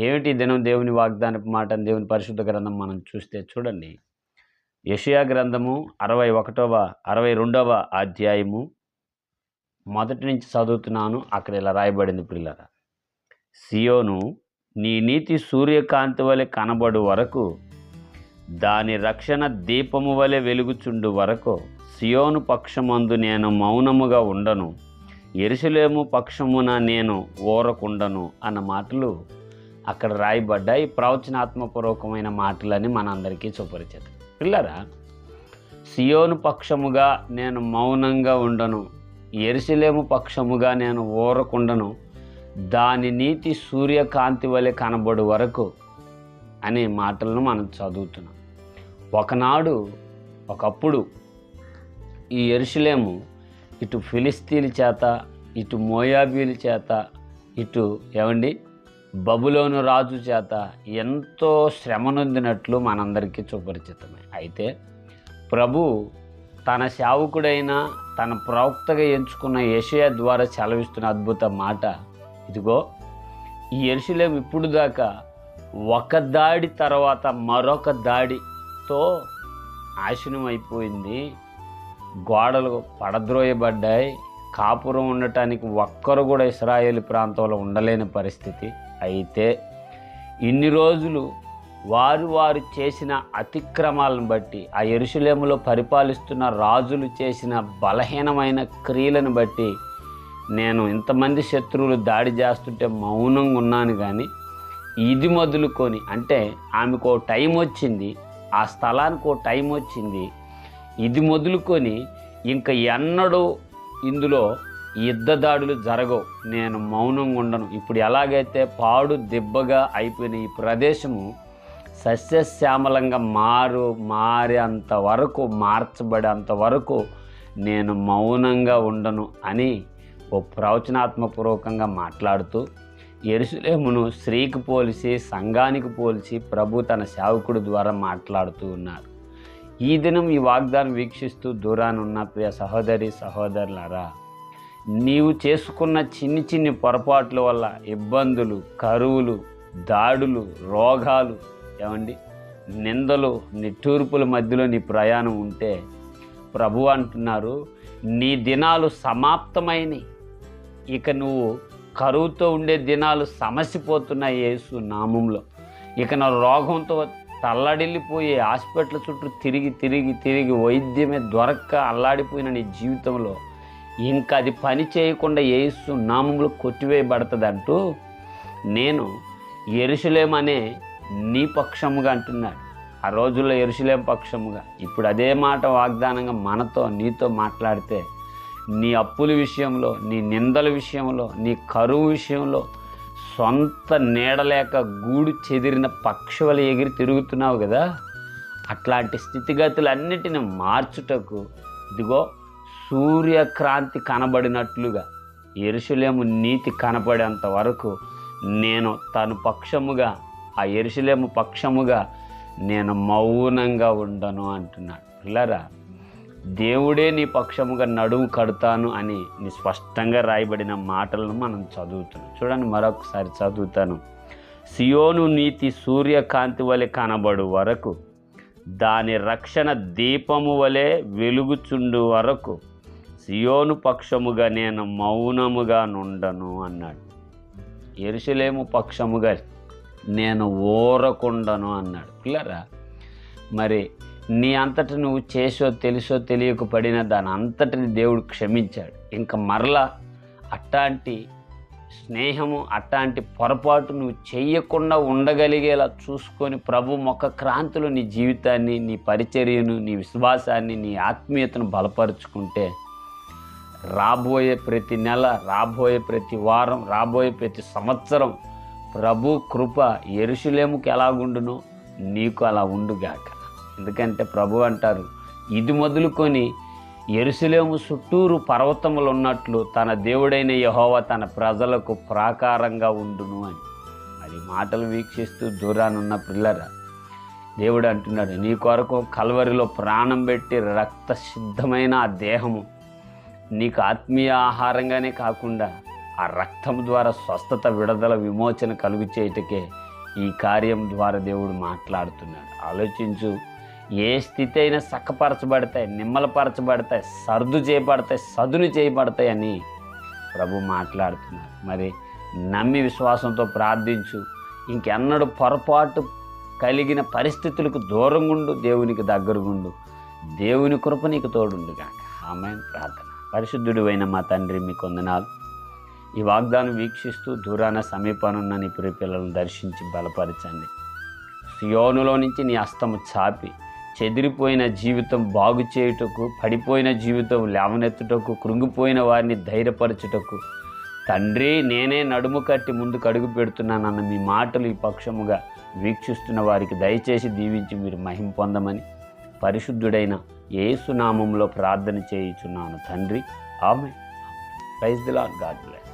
ఏమిటి దినం దేవుని వాగ్దానపు మాట దేవుని పరిశుద్ధ గ్రంథం మనం చూస్తే చూడండి. యషియా గ్రంథము అరవై ఒకటవ అరవై రెండవ అధ్యాయము. మొదటి నుంచి చదువుతున్నాను అక్కడ ఇలా రాయబడింది పిల్లల సియోను నీ నీతి సూర్యకాంతి వలె కనబడు వరకు దాని రక్షణ దీపము వలె వెలుగుచుండు వరకు సియోను పక్షమందు నేను మౌనముగా ఉండను. ఎరుసలేము పక్షమున నేను ఓరకుండను అన్న మాటలు అక్కడ రాయబడ్డ ఈ ప్రవచనాత్మపూర్వకమైన మాటలని మనందరికీ సుపరిచితం. పిల్లరా సియోను పక్షముగా నేను మౌనంగా ఉండను ఎరుసలేము పక్షముగా నేను ఊరకుండను దాని నీతి సూర్యకాంతి వలె కనబడు వరకు అనే మాటలను మనం చదువుతున్నాం. ఒకనాడు ఒకప్పుడు ఈ ఎరుసలేము ఇటు ఫిలిస్తీన్ల చేత ఇటు మోయాబీల చేత ఇటు ఏమండి? బబులోను రాజు చేత ఎంతో శ్రమనొందినట్లు మనందరికీ సుపరిచితమే. అయితే ప్రభు తన సేవకుడైన తన ప్రవక్తగా ఎంచుకున్న యషయ ద్వారా సెలవిస్తున్న అద్భుత మాట. ఇదిగో ఈ ఎరుసలేం ఇప్పుడు దాకా ఒక దాడి తర్వాత మరొక దాడితో నాశనం అయిపోయింది గోడలు పడద్రోయబడ్డాయి. కాపురం ఉండటానికి ఒక్కరు కూడా ఇస్రాయేల్ ప్రాంతంలో ఉండలేని పరిస్థితి. అయితే ఇన్ని రోజులు వారు వారు చేసిన అతిక్రమాలను బట్టి ఆ ఎరుసలేములో పరిపాలిస్తున్న రాజులు చేసిన బలహీనమైన క్రియలను బట్టి నేను ఇంతమంది శత్రువులు దాడి చేస్తుంటే మౌనంగా ఉన్నాను కానీ ఇది మొదలుకొని అంటే ఆమెకు టైం వచ్చింది ఆ స్థలానికి ఓ టైం వచ్చింది. ఇది మొదలుకొని ఇంకా ఎన్నడూ ఇందులో యుద్ధ దాడులు జరగవు. నేను మౌనంగా ఉండను. ఇప్పుడు ఎలాగైతే పాడు దెబ్బగా అయిపోయిన ఈ ప్రదేశము సస్యశ్యామలంగా మారు మారేంత వరకు మార్చబడేంత వరకు నేను మౌనంగా ఉండను అని ఓ ప్రవచనాత్మపూర్వకంగా మాట్లాడుతూ ఎరుసలేమును స్త్రీకి పోలిసి సంఘానికి పోల్చి ప్రభు తన సేవకుడు ద్వారా మాట్లాడుతూ ఉన్నారు. ఈ దినం ఈ వాగ్దానం వీక్షిస్తూ దూరానున్న ప్రియ సహోదరి సహోదరులారా నీవు చేసుకున్న చిన్ని చిన్ని పొరపాట్ల వల్ల ఇబ్బందులు కరువులు దాడులు రోగాలు ఏమండి? నిందలు నిట్టూర్పుల మధ్యలో నీ ప్రయాణం ఉంటే ప్రభు అంటున్నారు నీ దినాలు సమాప్తమైనవి ఇక నువ్వు కరువుతో ఉండే దినాలు సమసిపోతున్నాయి యేసు నామంలో. ఇక నా రోగంతో తల్లడిల్లిపోయి హాస్పిటల్ చుట్టూ తిరిగి తిరిగి తిరిగి వైద్యమే దొరక్క అల్లాడిపోయిన నీ జీవితంలో ఇంకా అది పని చేయకుండా ఏసు నామములు కొట్టివేయబడుతుందంటూ నేను ఎరుసలేం అనే నీ పక్షముగా అంటున్నాడు. ఆ రోజుల్లో ఎరుసలేం పక్షముగా. ఇప్పుడు అదే మాట వాగ్దానంగా మనతో నీతో మాట్లాడితే నీ అప్పుల విషయంలో నీ నిందల విషయంలో నీ కరువు విషయంలో సొంత నీడలేక గూడు చెదిరిన పక్షువలు ఎగిరి తిరుగుతున్నావు కదా? అట్లాంటి స్థితిగతులన్నిటిని మార్చుటకు ఇదిగో సూర్యక్రాంతి కనబడినట్లుగా ఎరుసలేము నీతి కనపడేంత వరకు నేను తను పక్షముగా ఆ ఎరుసలేము పక్షముగా నేను మౌనంగా ఉండను అంటున్నాడు. పిల్లరా దేవుడే నీ పక్షముగా నడుము కడతాను అని నీ స్పష్టంగా రాయబడిన మాటలను మనం చదువుతున్నాం. చూడండి మరొకసారి చదువుతాను. సియోను నీతి సూర్యకాంతి వలె కనబడు వరకు దాని రక్షణ దీపము వలె వెలుగుచుండు వరకు సియోను పక్షముగా నేను మౌనముగా నుండను అన్నాడు. ఎరుసలేము పక్షముగా నేను ఓరకుండను అన్నాడు. పిల్లరా మరి నీ అంతటి నువ్వు చేసో తెలుసో తెలియక పడిన దాని అంతటిని దేవుడు క్షమించాడు. ఇంకా మరలా అట్లాంటి స్నేహము అట్లాంటి పొరపాటు నువ్వు చేయకుండా ఉండగలిగేలా చూసుకొని ప్రభు మొక్క క్రాంతిలో నీ జీవితాన్ని నీ పరిచర్యను నీ విశ్వాసాన్ని నీ ఆత్మీయతను బలపరుచుకుంటే రాబోయే ప్రతి నెల రాబోయే ప్రతి వారం రాబోయే ప్రతి సంవత్సరం ప్రభు కృప ఎరుషులేముకి ఎలాగుండునో? నీకు అలా ఉండుగాక. ఎందుకంటే ప్రభు అంటారు ఇది మొదలుకొని ఎరుసలేము చుట్టూరు పర్వతములు ఉన్నట్లు తన దేవుడైన యహోవా తన ప్రజలకు ప్రాకారంగా ఉండును అని. అది మాటలు వీక్షిస్తూ దూరానున్న పిల్లరా దేవుడు అంటున్నాడు నీ కొరకు కల్వరిలో ప్రాణం పెట్టి రక్త సిద్ధమైన ఆ దేహము నీకు ఆత్మీయ ఆహారంగానే కాకుండా ఆ రక్తం ద్వారా స్వస్థత విడుదల విమోచన కలుగు చేయటకే ఈ కార్యం ద్వారా దేవుడు మాట్లాడుతున్నాడు. ఆలోచించు ఏ స్థితి అయినా చక్కపరచబడతాయి నిమ్మలపరచబడతాయి సర్దు చేయబడతాయి సదును చేయబడతాయి అని ప్రభు మాట్లాడుతున్నాడు. మరి నమ్మి విశ్వాసంతో ప్రార్థించు. ఇంకెన్నడూ పొరపాటు కలిగిన పరిస్థితులకు దూరంగుండు దేవునికి దగ్గరగుండు. దేవుని కృప నీకు తోడుండు కాక ఆమె ప్రార్థన. పరిశుద్ధుడు అయిన మా తండ్రి మీ కొందనాలు ఈ వాగ్దానం వీక్షిస్తూ దూరాన సమీపానున్న నీ ప్రియ పిల్లలను దర్శించి బలపరచండి. సియోనులో నుంచి నీ అస్తము చాపి చెదిరిపోయిన జీవితం బాగు చేయుటకు పడిపోయిన జీవితం లేవనెత్తుటకు కృంగిపోయిన వారిని ధైర్యపరచుటకు తండ్రి నేనే నడుము కట్టి ముందుకు అడుగు పెడుతున్నానన్న మీ మాటలు ఈ పక్షముగా వీక్షిస్తున్న వారికి దయచేసి దీవించి మీరు మహిం పొందమని పరిశుద్ధుడైన ఏసునామంలో ప్రార్థన చేయుచున్నాను తండ్రి. ఆమె ప్రైజ్ దిలా గాడ్ బ్లెస్.